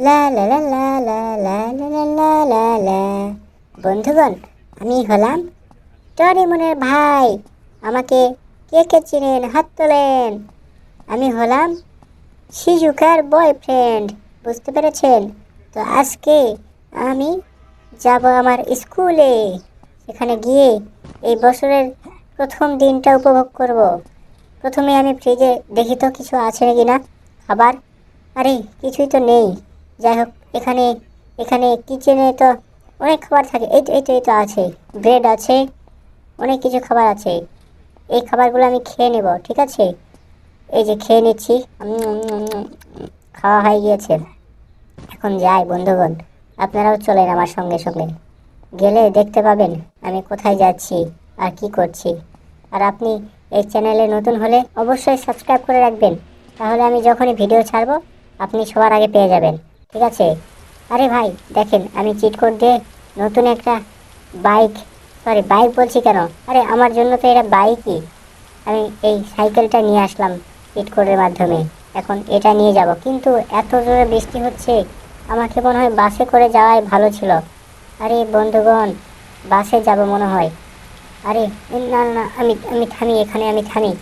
লা লা লা লা লা লা লা লা লা লা লা বন্ধুগণ আমি হলাম টরিমনের ভাই আমাকে কে কে চিনেন হাত তোলেন আমি হলাম শিজুকার বয়ফ্রেন্ড বুঝতে পেরেছেন তো আজকে আমি যাব আমার স্কুলে সেখানে গিয়ে এই বছরের প্রথম দিনটা উপভোগ করব প্রথমে আমি ফ্রিজে দেখি তো কিছু আছে নাকি না খাবার আরে কিছুই তো নেই যাই হোক, এখানে এখানে কিচেনে তো অনেক খাবার থাকে। এই তো এই তো এই তো আছে। ব্রেড আছে, অনেক কিছু খাবার আছে। এই খাবারগুলো আমি খেয়ে নেব, ঠিক আছে? এই যে খেয়ে নিচ্ছি। খাওয়া হয়ে গিয়েছে। এখন যাই, বন্ধুগণ। আপনারাও চলেন আমার সঙ্গে সঙ্গে। গেলে দেখতে পাবেন আমি কোথায় যাচ্ছি আর কি করছি। আর আপনি এই চ্যানেলে নতুন হলে অবশ্যই সাবস্ক্রাইব করে রাখবেন। তাহলে আমি যখনই ভিডিও ছাড়বো, আপনি সবার আগে পেয়ে যাবেন। ঠিক আছে? আরে ভাই, দেখেন, আমি চিট কোড দিয়ে নতুন একটা বাইক সরি বাইক বলছি কেন? আরে, আমার জন্য তো এটা বাইকই আমি এই সাইকেলটা নিয়ে আসলাম চিট কোডের মাধ্যমে। এখন এটা নিয়ে যাব। কিন্তু এত জোরে বৃষ্টি হচ্ছে, আমাকে মনে হয় বাসে করে যাওয়াই ভালো ছিল। আরে বন্ধুগণ, বাসে যাব মনে হয়। আরে, না না, আমি আমি থামি, এখানে আমি থামি।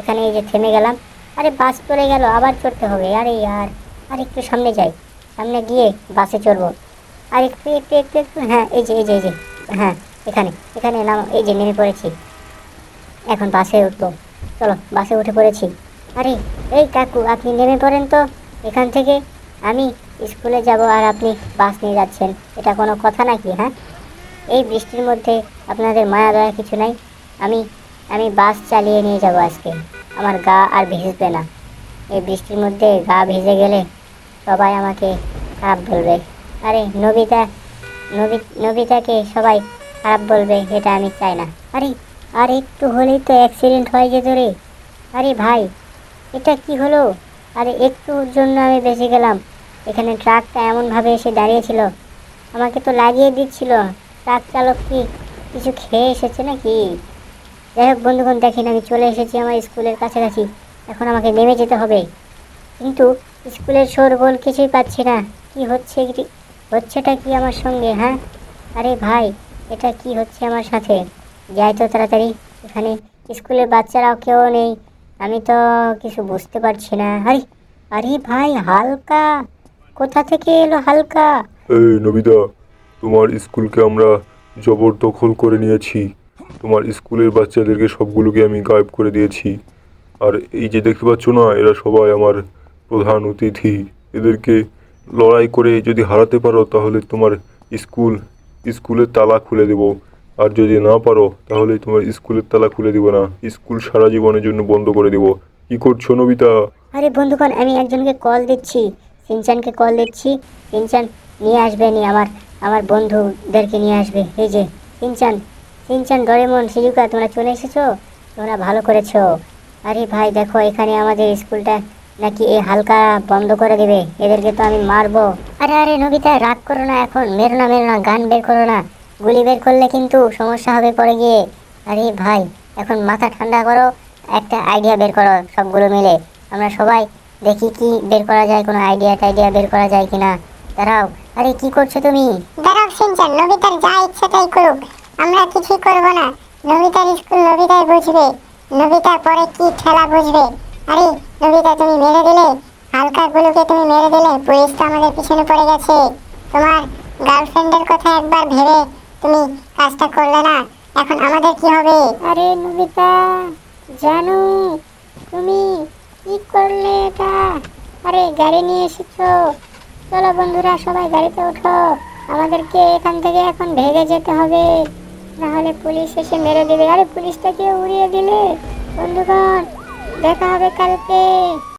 এখানে এই যে থেমে গেলাম। আরে, বাস চলে গেল, আবার চড়তে হবে। আরে ইয়ার আর একটু সামনে যাই। সামনে গিয়ে বাসে চড়বো। আর একটু একটু একটু একটু হ্যাঁ এই যে এই যে এই যে হ্যাঁ এখানে এখানে নাম, এই যে নেমে পড়েছি। এখন বাসে উঠবো। চলো, বাসে উঠে পড়েছি। আরে, এই কাকু, আপনি নেমে পড়েন তো। এখান থেকে আমি স্কুলে যাব আর আপনি বাস নিয়ে যাচ্ছেন। এটা কোনো কথা নাকি হ্যাঁ? এই বৃষ্টির মধ্যে আপনাদের মায়া দয়া কিছু নাই? আমি আমি বাস চালিয়ে নিয়ে যাব আজকে। আমার গা আর ভিজবে না। এই বৃষ্টির মধ্যে গা ভিজে গেলে সবাই আমাকে খারাপ বলবে। আরে, নবিতা, নবি, নবিতাকে সবাই খারাপ বলবে, এটা আমি চাই না। আরে, আর একটু হলেই তো অ্যাক্সিডেন্ট হয়ে যেত রে আরে ভাই, এটা কি হলো? আরে, একটুর জন্য আমি বেঁচে গেলাম। এখানে ট্রাকটা এমনভাবে এসে দাঁড়িয়েছিল। আমাকে তো লাগিয়ে দিচ্ছিল। ট্রাক চালক কি কিছু খেয়ে এসেছে নাকি? যাই হোক বন্ধুগণ, দেখেন আমি চলে এসেছি আমার স্কুলের কাছাকাছি। এখন আমাকে নেমে যেতে হবে। কিন্তু স্কুলের শোরগোল কিছুই পাচ্ছি না। কি হচ্ছে হচ্ছেটা কি আমার সঙ্গে হ্যাঁ? আরে ভাই, এটা কি হচ্ছে আমার সাথে? যাই তো তাড়াতাড়ি, এখানে স্কুলের বাচ্চারাও কেউ নেই। আমি তো কিছু বুঝতে পারছি না। আরে আরে ভাই, হালকা। কোথা থেকে এলো হালকা? এই নবিতা তোমার স্কুলকে আমরা জবরদখল করে নিয়েছি। তোমার স্কুলের বাচ্চাদেরকে সবগুলোকে আমি গায়েব করে দিয়েছি। আর এই যে দেখতে পাচ্ছ না, এরা সবাই আমার প্রধান অতিথি, এদেরকে লড়াই করে যদি হারাতে পারো, তাহলে তোমার স্কুল, স্কুলের তালা খুলে দেব। আর যদি না পারো, তাহলে তোমার স্কুলের তালা খুলে দিব না। স্কুল সারা জীবনের জন্য বন্ধ করে দেব। কি করছ, নবিতা? আরে বন্ধুগণ, আমি একজনকে কল দিচ্ছি। সিনচানকে কল দিচ্ছি। সিনচান নিয়ে আসবে নি আমার আমার বন্ধুদেরকে নিয়ে আসবে। এই যে, সিনচান। সিনচান, ডরেমন সিজুকা তোমরা চলে এসেছ? তোমরা ভালো করেছ। আরে ভাই, দেখো, এখানে আমাদের স্কুলটা নাকি এই হালকা বন্ধ করে দেবে? এদেরকে তো আমি মারবো। আরে আরে, নবিতা, রাগ করো না এখন। মেরো না মেরো না, গান বের করো না। গুলি বের করলে কিন্তু সমস্যা হবে পরে গিয়ে। আরে ভাই, এখন মাথা ঠান্ডা করো, একটা আইডিয়া বের করো সবগুলো মিলে। আমরা সবাই দেখি কি বের করা যায়, কোনো আইডিয়া টাইডিয়া বের করা যায় কিনা। দাঁড়াও, আরে কি করছ তুমি? দাঁড়াও সিনচান নবিতার যা ইচ্ছা তাই করুক। আমরা কিছুই করব না। নবিতার স্কুল নবিতাই বুঝবে। নবিতা পরে কি ঠেলা বুঝবে? আরে নবিতা তুমি মেরে দিলে? হালকা গুলোকে তুমি মেরে দিলে, পুলিশ তো আমাদের পিছনে পড়ে গেছে। তোমার গার্লফ্রেন্ডের কথা একবার ভেবে তুমি কাজটা করলে না, এখন আমাদের কি হবে? আরে নবিতা জানো, তুমি কি করলে এটা? আরে, গাড়ি নিয়ে এসেছ। চলো বন্ধুরা, সবাই গাড়িতে ওঠো। আমাদেরকে এখান থেকে এখন ভেগে যেতে হবে। না হলে পুলিশ এসে মেরে দেবে। আরে, পুলিশটাকে উড়িয়ে দিলে? বন্ধুগণ দেখা হবে কালকে।